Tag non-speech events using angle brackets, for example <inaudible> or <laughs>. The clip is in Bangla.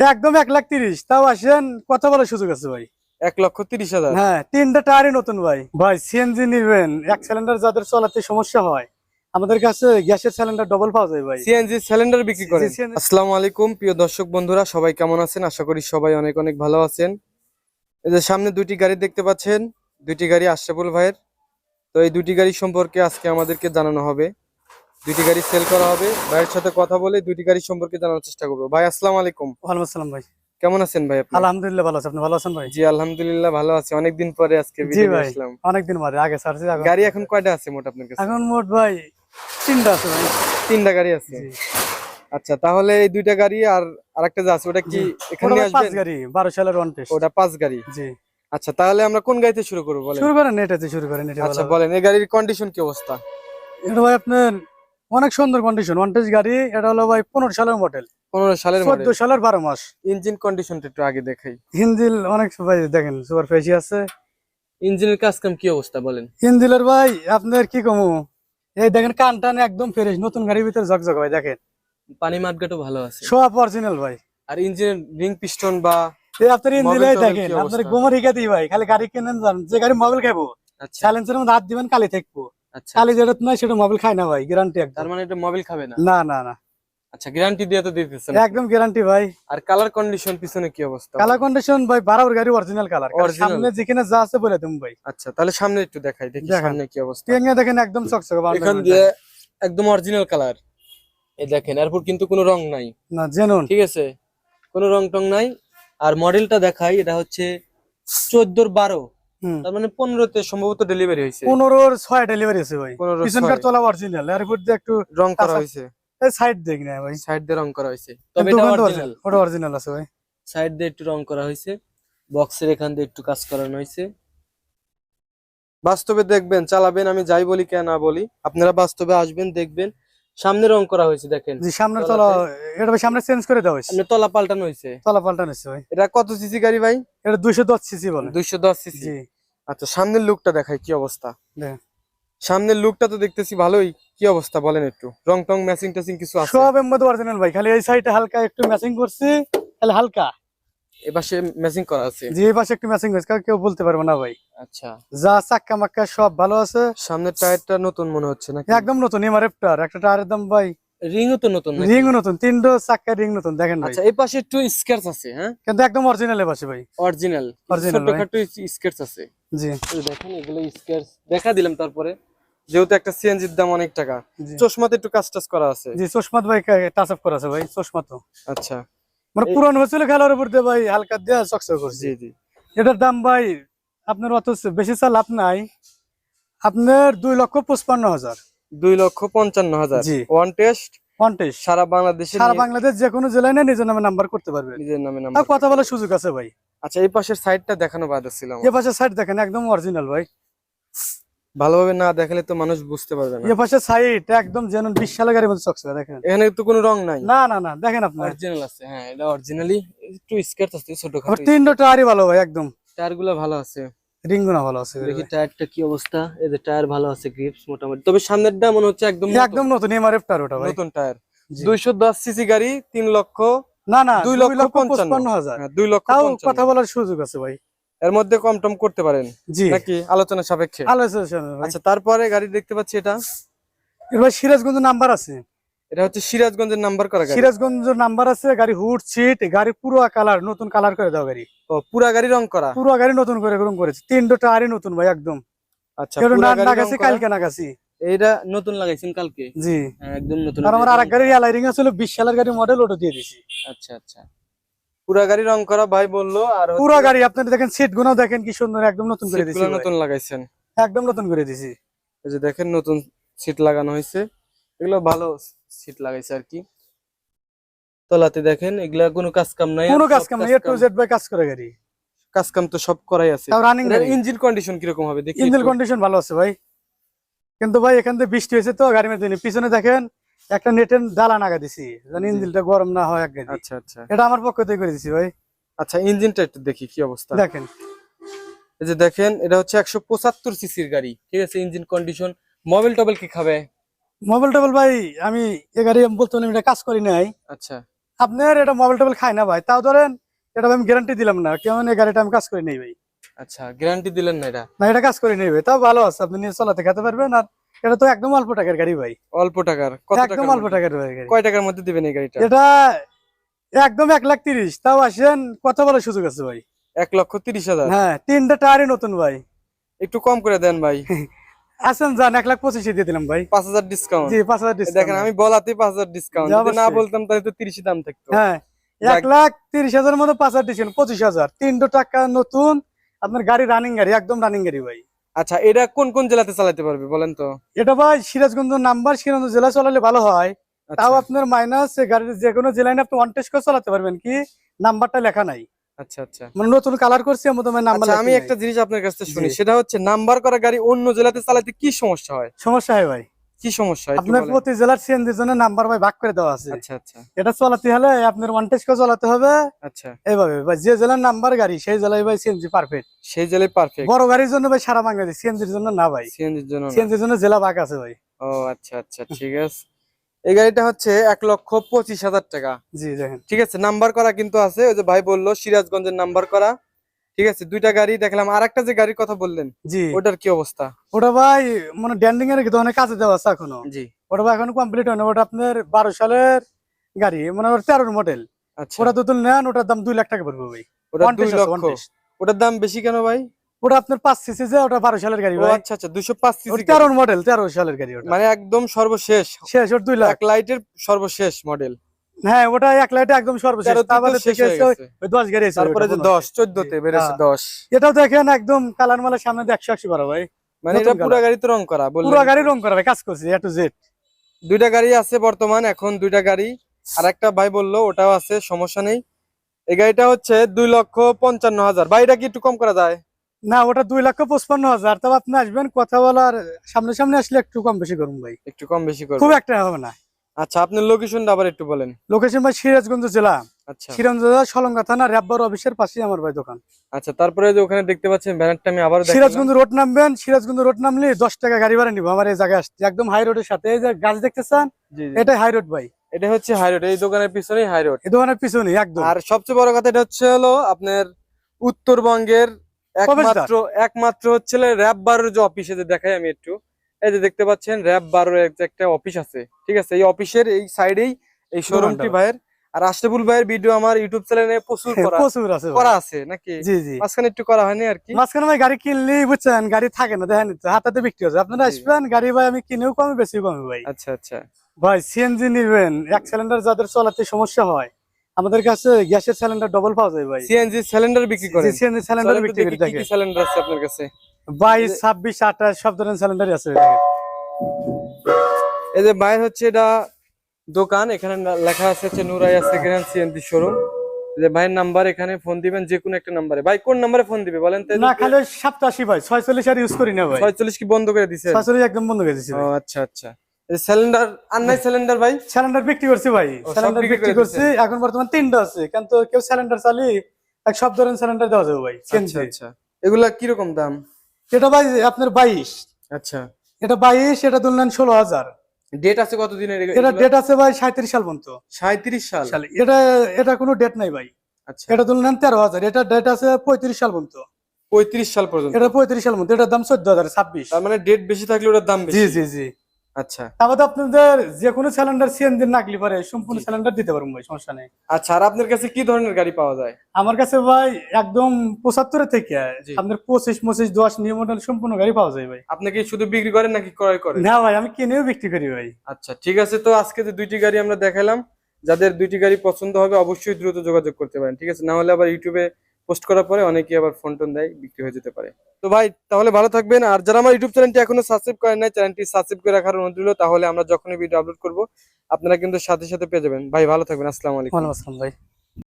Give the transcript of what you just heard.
একদম এক লাখ তিরিশ। তাও আসেন কথা বলার সুযোগ আছে ভাই। এক লক্ষ তিরিশ হাজার। হ্যাঁ তিনটা টায়ারই নতুন ভাই। ভাই সিএনজি নিবেন এক সিলিন্ডার যাদের চলাতে সমস্যা হয় আমাদের কাছে গ্যাসের সিলিন্ডার ডবল পাওয়া যায় ভাই। সিএনজি সিলিন্ডার বিক্রি করেন। জি, আসসালামু আলাইকুম প্রিয় দর্শক বন্ধুরা সবাই কেমন আছেন? আশা করি সবাই অনেক অনেক ভালো আছেন। এই যে সামনে দুইটি গাড়ি দেখতে পাচ্ছেন দুইটি গাড়ি আশরাফুল ভাইয়ের। তো এই দুইটি গাড়ি সম্পর্কে আজকে আমাদেরকে জানানো হবে। দুইটি গাড়ি সেল করা হবে। ভাইয়ের সাথে কথা বলে দুইটি গাড়ি সম্পর্কে জানার চেষ্টা করব। ভাই আসসালামু আলাইকুম। ওয়ালাইকুম আসসালাম ভাই। কেমন আছেন ভাই আপনি? আলহামদুলিল্লাহ ভালো আছে। আপনি ভালো আছেন ভাই? জি আলহামদুলিল্লাহ ভালো আছি। অনেকদিন পরে আজকে ভিডিও আসলাম। অনেকদিন বাদে আগে ছাড়ছি এখন- গাড়ি এখন কয়টা আছে মোট আপনার কাছে? এখন মোট ভাই তিনটা আছে ভাই। তিনটা গাড়ি আছে? জি। আচ্ছা তাহলে এই দুইটা গাড়ি আর আরেকটা যা আছে ওটা কি এখানে ভাই পাঁচ গাড়ি বারো সালের ওয়ান টেস্ট ওটা পাঁচ গাড়ি? জি। আচ্ছা তাহলে আমরা কোন গাড়িতে শুরু করব বলেন? শুরু করেন এটাতে শুরু করেন এটা আচ্ছা বলেন এই গাড়ির কন্ডিশন কি অবস্থা? এটা ভাই আপনার অনেক সুন্দর কন্ডিশন ওয়ান টেস্ট গাড়ি এটা হলো ভাই পনেরো সালের মডেল পনেরো সালের চোদ্দ সালের বারো মাস। ইঞ্জিন কন্ডিশনটা একটু আগে দেখাই। হিন্দিল অনেক ভাই দেখেন সুপার ফেসি আছে। ইঞ্জিনের কাজ কাম কি অবস্থা বলেন? হিন্দিলের ভাই আপনার কি কমু? এই দেখেন কান টান একদম ফ্রেশ নতুন গাড়ির ভিতরে ঝকঝক ভাই দেখেন। পানি মাঠগাটও ভালো আছে। সব অরিজিনাল ভাই। আর ইঞ্জিনের রিং পিস্টন বা এই আপনার Mobile দেখেন আপনার? গোমর হিকাতেই ভাই খালি গাড়ি কিনেন যান যে গাড়ি মোবাইল খাব চ্যালেঞ্জের মধ্যে হাত দিবেন কালি থাকব। কালি যেটা নয় সেটা মোবাইল খায় না ভাই গ্যারান্টি তার মানে এটা মোবাইল খাবে না? না না না। আচ্ছা গ্যারান্টি দিয়ে তো দিতেছেন। একদম গ্যারান্টি ভাই। আর কালার কন্ডিশন পিছনে কি অবস্থা? কালার কন্ডিশন ভাই বারাবার গাড়ি অরিজিনাল কালার? সামনে যেখানে যা আছে বলে তুমি ভাই। আচ্ছা তাহলে সামনে একটু দেখাই দেখি দেখান। সামনে কি অবস্থা। দেখেন একদম চকচকে এখান দিয়ে একদম অরিজিনাল কালার এই দেখেন এরপর কিন্তু কোনো রং নাই। না জেনুন ঠিক আছে? কোনো রং টং নাই। আর মডেলটা দেখাই এটা হচ্ছে চোদ্দোর বারো। তার মানে পনেরোতে সম্ভবত ডেলিভারি হয়েছে। পনেরোর ছয় ডেলিভারি আছে ভাই। পিছনকার। তোলা অরিজিনাল এর উপর দিয়ে একটু রং করা। হয়েছে। সাইড দেখ না ভাই। সাইড দিয়ে রং করা হয়েছে। তবে এটা অরিজিনাল ওটা অরিজিনাল আছে ভাই। সাইড দিয়ে একটু রং করা হয়েছে। বক্সের এখান দিয়ে একটু কাজ করানো হয়েছে। বাস্তবে দেখবেন চালাবেন আমি যাই বলি কে না বলি আপনারা বাস্তবে আসবেন দেখবেন। সামনে রং করা হয়েছে দেখেন। জি সামনের তলা এটা ভাই সামনে চেঞ্জ করে দেওয়া হয়েছে। সামনে তলা পাল্টানো হয়েছে। তলা পাল্টানো হয়েছে ভাই। এটা কত সিসি গাড়ি ভাই? এটা দুইশো দশ সিসি বলে। দুইশো দশ সিসি জি। আচ্ছা সামনের লুকটা দেখাই কি অবস্থা। সামনের লুকটা তো দেখতেছি ভালোই কি অবস্থা বলেন একটু? রং টং ম্যাচিং ট্যাচিং কিছু আছে? সব অরিজিনাল ভাই খালি এই সাইডে হালকা একটু ম্যাচিং করছি খালি হালকা। এপাশে ম্যাচিং করা আছে? একটু ম্যাচিং হয়েছে কারণ কেউ বলতে পারবে না ভাই। আচ্ছা। যা চাক্কা মাক্কা সব ভালো আছে। সামনের টায়ারটা নতুন মনে হচ্ছে একদম নতুন এমআরএফ টার একটা টায়ারের দাম ভাই রিংও তো নতুন নতুন তিনটো রিং নতুন দেখেন আচ্ছা এই পাশে একটু স্কেচ আছে হ্যাঁ? কিন্তু একদম অরিজিনাল এ পাশে ভাই। অরিজিনাল Original, ছোটখাটো স্কেচ আছে। জি। দেখেন এগুলো স্কেচ দেখা দিলাম তারপরে। যেহেতু একটা সিএনজির দাম অনেক টাকা। চশমাতে একটু কাজ করা আছে। জি চশমাত ভাই টাচ আপ করা আছে ভাই চশমা তো আচ্ছা। মানে পুরান হয়েছিল খেলার উপর দিয়ে ভাই হালকা দিয়ে চকচক করছি। জি জি। এটার দাম ভাই আপনার অত বেশি চাল লাভ নাই। আপনার দুই লক্ষ পঁচপান্ন হাজার। দুই লক্ষ পঞ্চান্ন হাজার। ওয়ান টেস্ট পঞ্চাশ সারা বাংলাদেশে সারা বাংলাদেশ যে কোনো জেলায় না নিজের নামে নাম্বার করতে পারবে। নিজের নামে নাম্বার কথা বলার সুযোগ আছে ভাই। আচ্ছা এই পাশের সাইডটা দেখানো বাদ ছিল এ পাশে সাইড দেখেন একদম অরিজিনাল ভাই। ভালোভাবে না দেখালে তো মানুষ বুঝতে পারবে না। এ পাশে সাইড একদম যেন বিশ সালে গাড়ির মধ্যে চকচকে দেখেন। এখানে তো কোনো রং নাই। না না না দেখেন আপনার। অরিজিনাল আছে হ্যাঁ এটা অরিজিনালি একটু স্কেচ আছে ছোটখাটো। তিনটা টায়ারই ভালো ভাই একদম। টায়ারগুলো ভালো আছে। রিংগুনা ভালো আছে দেখি টায়ারটা কি অবস্থা? এই যে টায়ার ভালো আছে গ্রিপস মোটামুটি। তবে সামনেরটা মনে হচ্ছে একদম একদম নতুন এমআরএফ টার ওটা ভাই। নতুন টায়ার। জি। দুইশো দশ সিসি গাড়ি তিন লক্ষ না না দুই দুই লক্ষ লক্ষ পঞ্চান্ন। পঁচপান্ন হাজার। হ্যাঁ, দুই লক্ষ তাও কথা বলার সুযোগ আছে ভাই। এর মধ্যে কম টম করতে পারেন? নাকি আলোচনা সাপেক্ষে? আলোচনা আচ্ছা তারপরে গাড়ি দেখতে পাচ্ছি এটা। এবার সিরাজগঞ্জ নাম্বার আছে। এটা হচ্ছে সিরাজগঞ্জের নাম্বার করা গাড়ি। সিরাজগঞ্জ নাম্বার আছে গাড়ি হুড সিট গাড়ি পুরো কালার নতুন কালার করে দাও গাড়ি। ও পুরা গাড়ি রং করা? পুরো গাড়ি নতুন করে রং করেছে। তিনটো টায়ারই নতুন ভাই একদম। আচ্ছা না। কালকে নাগাছি এইটা নতুন লাগাইছেন কালকে? জি। হ্যাঁ, একদম নতুন আর আমার আরেক গাড়ি এলাই রিং ছিল বিশ সালের গাড়ি মডেল ওটা দিয়ে দিছি। আচ্ছা আচ্ছা। পুরা গাড়ি রং করা ভাই বলল আর পুরো গাড়ি আপনারা দেখেন সিটগুলো দেখেন কি সুন্দর একদম নতুন করে দিছি নতুন লাগাইছেন। একদম নতুন করে দিছি। এই যে দেখেন নতুন সিট লাগানো হয়েছে এগুলো ভালো সিট লাগাইছে আর কি। তলাতে দেখেন এগুলা কোনো কাজ কাম নাই কোনো কাজ কাম নাই এ টু জেড ভাই কাজ করে গাড়ি। কাজ কাম তো সব করাই আছে। তাও রানিং ইঞ্জিন কন্ডিশন কি রকম হবে দেখি ইঞ্জিন কন্ডিশন ভালো আছে ভাই। কিন্তু ভাই এখান থেকে বৃষ্টি হয়েছে তো গাড়ি মেয়ে পিছনে দেখেন একটা নেটের ডালা নাগা দিছি। যেন জি। ইঞ্জিনটা গরম না হয় এক গাড়ি। আচ্ছা আচ্ছা। এটা আমার পক্ষ থেকে করে দিছি ভাই। আচ্ছা ইঞ্জিনটা একটু দেখি কি অবস্থা। দেখেন। এই যে দেখেন এটা হচ্ছে একশো পঁচাত্তর সিসির গাড়ি। ঠিক আছে ইঞ্জিন কন্ডিশন মোবাইল টোবাইল কি খাবে? মোবাইল টোবাইল ভাই আমি এ গাড়ি আমি বলতে এটা কাজ করি নাই। আচ্ছা। আপনার এটা মোবাইল টোবাইল খায় না ভাই। তাও ধরেন এটা আমি গ্যারান্টি দিলাম না। কেমন এই গাড়িটা আমি কাজ করে নেই ভাই। আচ্ছা গ্যারান্টি দিলেন না এটা? না এটা কাজ করে নেই ভাই। তাও ভালো আছে আপনি নিয়ে চলাতে খেতে পারবেন। আর এটা তো একদম অল্প টাকার গাড়ি ভাই। অল্প টাকার। কত একদম অল্প টাকার ভাই গাড়ি। কয় টাকার মধ্যে দিবেন এই গাড়িটা? এটা একদম এক লাখ তিরিশ। তাও আসেন কত বড় সুযোগ আছে ভাই। এক লক্ষ তিরিশ হাজার? হ্যাঁ তিনটা টায়ারই নতুন ভাই। একটু কম করে দেন ভাই। <laughs> আসেন যান এক লাখ পঁচিশে দিয়ে দিলাম ভাই। পাঁচ হাজার ডিসকাউন্ট জি পাঁচ হাজার। দেখেন আমি বলাতেই পাঁচ হাজার ডিসকাউন্ট না বলতাম তাহলে তো তিরিশ দাম থাকতো। হ্যাঁ এক লাখ তিরিশ হাজার মধ্যে পাঁচ হাজার ডিসকাউন্ট পঁচিশ হাজার। তিনটো টাকা নতুন আপনার গাড়ি রানিং গাড়ি একদম রানিং গাড়ি ভাই। আচ্ছা এটা কোন কোন জেলাতে চালাতে পারবে বলেন তো? এটা ভাই সিরাজগঞ্জ নাম্বার সিরাজগঞ্জ জেলা চালালে ভালো হয়। আচ্ছা, তাও আপনার মাইনাস গাড়ির যে কোনো জেলায় আপনি ওয়ান টেস্ট করে চালাতে পারবেন কি? নাম্বারটা লেখা নাই। আচ্ছা আচ্ছা। মানে নতুন কালার করছি আমার নাম্বার আচ্ছা আমি একটা জিনিস আপনার কাছ থেকে শুনি সেটা হচ্ছে নাম্বার করা গাড়ি অন্য জেলাতে চালাতে কি সমস্যা হয়? সমস্যা হয় ভাই। কি সমস্যা আপনার প্রতি জেলার সিএনজির জন্য নাম্বার ভাই ভাগ করে দেওয়া আছে। আচ্ছা আচ্ছা। এটা চালাতে হলে আপনার ওয়ান টেস্ট চালাতে হবে। আচ্ছা। এইভাবে ভাই যে জেলার নাম্বার গাড়ি সেই জেলায় ভাই সিএনজি পারফেক্ট সেই জেলায় পারফেক্ট বড় গাড়ির জন্য ভাই সারা বাংলাদেশ সিএনজির জন্য না ভাই। সিএনজির জন্য সিএনজির জন্য জেলা ভাগ আছে ভাই। ও আচ্ছা আচ্ছা ঠিক আছে। এই গাড়িটা হচ্ছে এক লক্ষ পঁচিশ হাজার টাকা। জি দেখেন। ঠিক আছে নাম্বার করা কিন্তু আছে ওই যে ভাই বলল সিরাজগঞ্জের নাম্বার করা। ঠিক আছে দুইটা গাড়ি দেখলাম আর একটা যে গাড়ির কথা বললেন জি। ওটার কি অবস্থা? ওটা ভাই মানে ড্যান্ডিং এর অনেক কাজে দেওয়া আছে এখনও। জি। ওটা ভাই এখনও কমপ্লিট হয়নি ওটা আপনার বারো সালের গাড়ি মানে ওর তেরোর মডেল আচ্ছা। ওটা দুতুল নেন ওটার দাম দুই লাখ টাকা পড়বে ভাই। ওটা দুই লক্ষ। ওটার দাম বেশি কেন ভাই? ওটা আপনার পাঁচ সিসি যে ওটা বারো সালের গাড়ি আচ্ছা আচ্ছা দুশো পাঁচ সিসি মডেল তেরো সালের গাড়ি ওটা। মানে একদম সর্বশেষ। শেষ ওর দুই লাখ। এক লাইটের সর্বশেষ মডেল হ্যাঁ ওটা এক লাইটে একদম সর্বশেষ। থেকে দশ গাড়ি তারপরে যে দশ চোদ্দতে বেড়েছে হ্যাঁ। দশ। এটাও দেখেন একদম কালার মালার সামনে একশো একশো করা ভাই। মানে এটা পুরো রং করা পুরো গাড়ি রং করা ভাই কাজ করছি এ টু জেড দুইটা গাড়ি আছে বর্তমান এখন দুইটা গাড়ি। আর একটা ভাই বলল ওটাও আছে সমস্যা নেই। এই গাড়িটা হচ্ছে দুই লক্ষ পঞ্চান্ন হাজার। ভাইটা কি একটু কম করা যায়? না ওটা দুই লক্ষ পঁচপান্ন হাজার। তবে আপনি আসবেন কথা বলার সামনে সামনে আসলে একটু কম বেশি করুন ভাই। একটু কম বেশি করুন। খুব একটা হবে না। আচ্ছা আপনার লোকেশনটা আবার একটু বলেন। লোকেশন ভাই সিরাজগঞ্জ জেলা। আচ্ছা। সিরাজগঞ্জ জেলা সলঙ্গা থানা র্যাববার অফিসের পাশেই আমার ভাই দোকান। আচ্ছা তারপরে যে ওখানে দেখতে পাচ্ছেন ব্যানারটা আমি আবার সিরাজগঞ্জ রোড নামবেন সিরাজগঞ্জ রোড নামলে দশ টাকা গাড়ি ভাড়া নিবো। আমার এই জায়গায় আসছে একদম হাই রোডের সাথে এই যে গাছ জি। এটাই হাই রোড ভাই। এটা হচ্ছে হাই রোড এই দোকানের পিছনেই হাই রোড এই দোকানের পিছনে একদম। আর সবচেয়ে বড় কথা এটা হচ্ছে হলো আপনার উত্তরবঙ্গের একমাত্র একমাত্র হচ্ছে র্যাব বারোর যে অফিসে যে দেখাই আমি একটু। এই যে দেখতে পাচ্ছেন র্যাব বারোর একটা অফিস আছে ঠিক আছে? এই অফিসের এই সাইডেই এই শোরুমটি। ভাইয়ের। আর আশরাফুল ভাইয়ের ভিডিও আমার ইউটিউব চ্যানেলে প্রচুর করা প্রচুর আছে করা আছে নাকি? জি জি। মাঝখানে একটু করা হয়নি আর কি। মাঝখানে ভাই গাড়ি কিনলি বুঝছেন? গাড়ি থাকে না দেখেন হাতাতে বিক্রি হচ্ছে। আপনারা আসবেন গাড়ি ভাই আমি কিনেও কমে বেশি কমে ভাই। আচ্ছা আচ্ছা। ভাই সিএনজি নিবেন এক সিলিন্ডার যাদের চলাতে সমস্যা হয় আমাদের কাছে গ্যাসের সিলিন্ডার ডবল পাওয়া যায় ভাই। সিএনজি সিলিন্ডার বিক্রি করেন। সিএনজি সিলিন্ডার বিক্রি করে দেখেন। সিলিন্ডার আছে আপনার কাছে? বাইশ ছাব্বিশ আঠাশ সব ধরনের সিলিন্ডারই আছে। এই যে বাইরে হচ্ছে এটা দোকান এখানে লেখা আছে হচ্ছে Nuraiya second hand CNG showroom যে ভাইয়ের নাম্বার এখানে ফোন দিবেন যে কোনো একটা নাম্বারে। ভাই কোন নাম্বারে ফোন দিবে বলেন তো? না খালি সাতটাশি ভাই ছয়চল্লিশ আর ইউজ করি না ভাই। ছয়চল্লিশ কি বন্ধ করে দিছে ছয়চল্লিশ একদম বন্ধ করে দিচ্ছি ও আচ্ছা আচ্ছা। সিলিন্ডার আর নাই সিলিন্ডার ভাই? সিলিন্ডার বিক্রি করছি ভাই। সিলিন্ডার বিক্রি বিক্রি করছি। এখন বর্তমান তিনটা আছে। কিন্তু কেউ সিলিন্ডার চালি এক সব ধরনের সিলিন্ডার দেওয়া যাবে ভাই আচ্ছা আচ্ছা। এগুলা কীরকম দাম? এটা ভাই আপনার বাইশ। আচ্ছা। এটা বাইশ এটা তুললেন ষোলো হাজার। ডেট আছে কত এটা ডেট আছে ভাই সাঁত্রিশ সাল পর্যন্ত। সাঁত্রিশ সাল? এটা এটা কোনো ডেট নাই ভাই। আচ্ছা। এটা তুললেন তেরো হাজার। এটা ডেট আছে পঁয়ত্রিশ সাল পর্যন্ত। পঁয়ত্রিশ সাল পর্যন্ত। এটা পঁয়ত্রিশ সাল পর্যন্ত। এটার দাম চোদ্দ হাজার ছাব্বিশ। মানে ডেট বেশি থাকলে ওটার দাম জি জি জি। আচ্ছা। তারপরে আপনাদের যে কোনো সিলিন্ডার সিএনজি পারে সম্পূর্ণ সিলিন্ডার দিতে পারব ভাই সমস্যা নেই। আচ্ছা আর আপনার কাছে কি ধরনের গাড়ি পাওয়া যায়? আমার কাছে ভাই একদম থেকে। আপনার পঁচিশ পঁচিশ দশ নিউ মডেল সম্পূর্ণ গাড়ি পাওয়া যায় ভাই। আপনি কি শুধু বিক্রি করেন নাকি ক্রয় করেন? না ভাই আমি কিনেও বিক্রি করি ভাই। আচ্ছা ঠিক আছে তো আজকে যে দুইটি গাড়ি আমরা দেখালাম যাদের দুইটি গাড়ি পছন্দ হবে অবশ্যই দ্রুত যোগাযোগ করতে পারেন ঠিক আছে? না হলে আবার ইউটিউবে পোস্ট করার পরে অনেকেই আবার ফোন টোন দেয়, বিক্রি হয়ে যেতে পারে। তো ভাই, তাহলে ভালো থাকবেন। আর যারা আমার ইউটিউব চ্যানেলটি এখনও সাবস্ক্রাইব করেন নাই চ্যানেলটি সাবস্ক্রাইব করে রাখার অনুরোধ রইল, তাহলে আমরা যখনই ভিডিও আপলোড করব, আপনারা কিন্তু সাথে সাথে পেয়ে যাবেন। ভাই, ভালো থাকবেন। আসসালামু আলাইকুম। আসসালাম ভাই।